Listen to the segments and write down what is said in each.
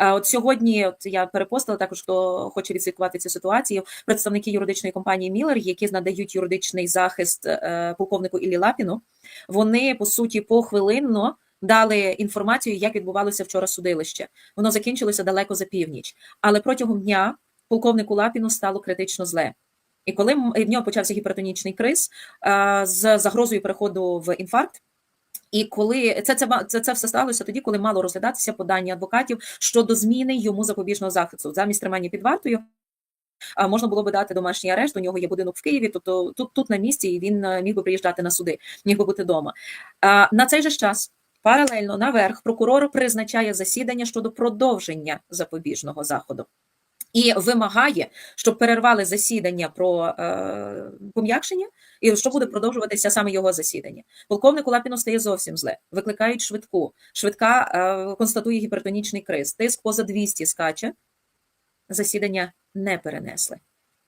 А От сьогодні от я перепостила також, хто хоче відслідкувати цю ситуацію. Представники юридичної компанії Міллер, які надають юридичний захист е, полковнику Іллі Лапіну, вони по суті похвилинно дали інформацію, як відбувалося вчора судилище. Воно закінчилося далеко за північ, але протягом дня полковнику Лапіну стало критично зле. І коли в нього почався гіпертонічний криз е, з загрозою переходу в інфаркт. І коли це, це, це, це все сталося тоді, коли мало розглядатися подання адвокатів щодо зміни йому запобіжного захисту замість тримання під вартою. а, Можна було би дати домашній арешт. У нього є будинок в Києві, тобто тут, тут на місці, і він е, міг би приїжджати на суди, міг би бути вдома. На цей же час паралельно наверх прокурор призначає засідання щодо продовження запобіжного заходу. І вимагає, щоб перервали засідання про е, пом'якшення, і що буде продовжуватися саме його засідання. Полковнику Лапіну стає зовсім зле. Викликають швидку. Швидка е, констатує гіпертонічний криз. Тиск поза 200 скаче. Засідання не перенесли.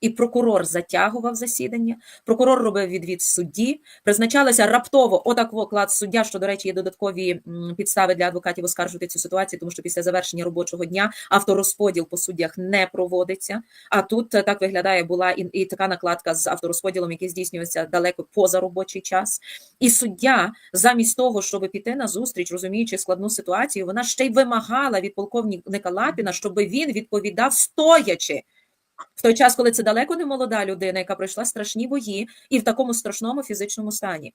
І прокурор затягував засідання. Прокурор робив відвід судді. Призначалася раптово отак клад суддя, що, до речі, є додаткові підстави для адвокатів оскаржувати цю ситуацію, тому що після завершення робочого дня авторозподіл по суддях не проводиться. А тут е, так виглядає була і, і така накладка з авторозподілом, який здійснюється далеко поза робочий час. І суддя, замість того, щоб піти на зустріч, розуміючи складну ситуацію, вона ще й вимагала від полковника Лапіна, щоб він відповідав стоячи. В той час, коли це далеко не молода людина, яка пройшла страшні бої і в такому страшному фізичному стані.